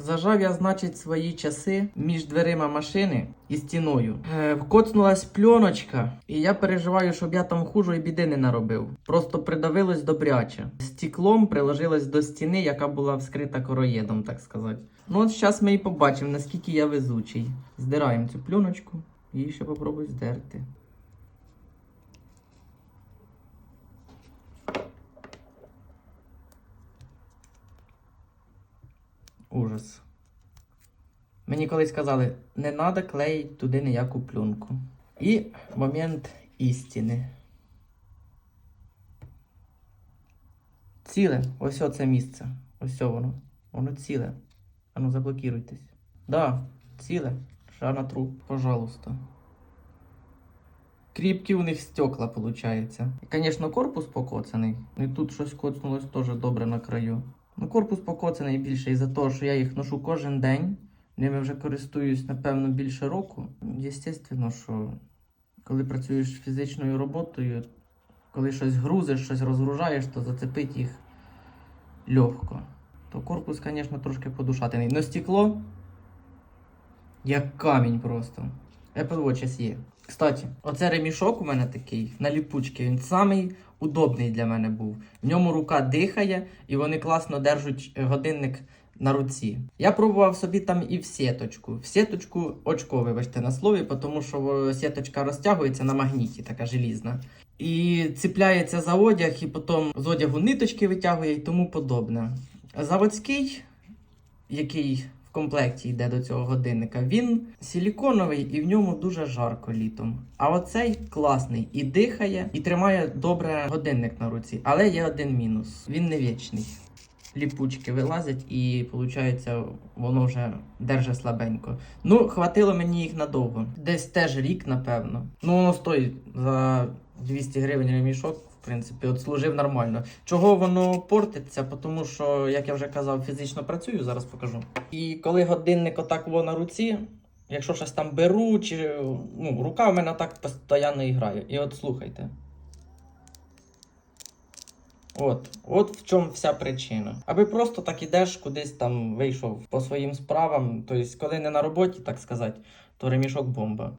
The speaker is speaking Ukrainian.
Зажав я, значить, свої часи між дверима машини і стіною. Е, вкоцнулась пленочка, і я переживаю, щоб я там хужої біди не наробив. Просто придавилось добряче. Стеклом приложилось до стіни, яка була вскрита короєдом, так сказати. Ну от зараз ми і побачимо, наскільки я везучий. Здираємо цю пленочку і ще попробую здерти. Ужас. Мені колись казали, не треба клеїти туди ніяку пленку. І момент істини. Ціле, ось оце місце. Ось воно. Воно ціле. Ану, заблокируйтесь. Да, ціле. Шана труп, пожалуйста. Кріпкі у них стекла, виходить. Звісно, корпус покоцаний. І тут щось коцнулось теж добре на краю. Ну, корпус покоцаний більше із-за того, що я їх ношу кожен день. Ними вже користуюсь, напевно, більше року. Єстественно, що коли працюєш фізичною роботою, коли щось грузиш, щось розгружаєш, то зацепить їх легко. То корпус, звісно, трошки подушатиний. Но стекло як камінь просто. Apple Watch є. Кстати, оце ремішок у мене такий на ліпучки. Він самий удобний для мене був. В ньому рука дихає, і вони класно держать е, годинник на руці. Я пробував собі там і в сіточку. В сіточку очко, вибачте на слові, тому що сіточка розтягується на магніті, така желізна. І ціпляється за одяг, і потім з одягу ниточки витягує і тому подобне. Заводський, який в комплекті йде до цього годинника, він силіконовий і в ньому дуже жарко літом. А оцей класний і дихає, і тримає добре годинник на руці. Але є один мінус: він не вічний. Ліпучки вилазять, і виходить, воно вже держить слабенько. Ну, хватило мені їх надовго. Десь теж рік, напевно. Ну, воно стоїть за 200 гривень ремішок, в принципі, от служив нормально. Чого воно портиться? Тому що, як я вже казав, фізично працюю, зараз покажу. І коли годинник отак во на руці, якщо щось там беру, чи ну, рука в мене так постійно і грає. І от слухайте. От, от в чому вся причина. Аби просто так ідеш кудись там вийшов по своїм справам. Тобто, коли не на роботі, так сказати, то ремішок бомба.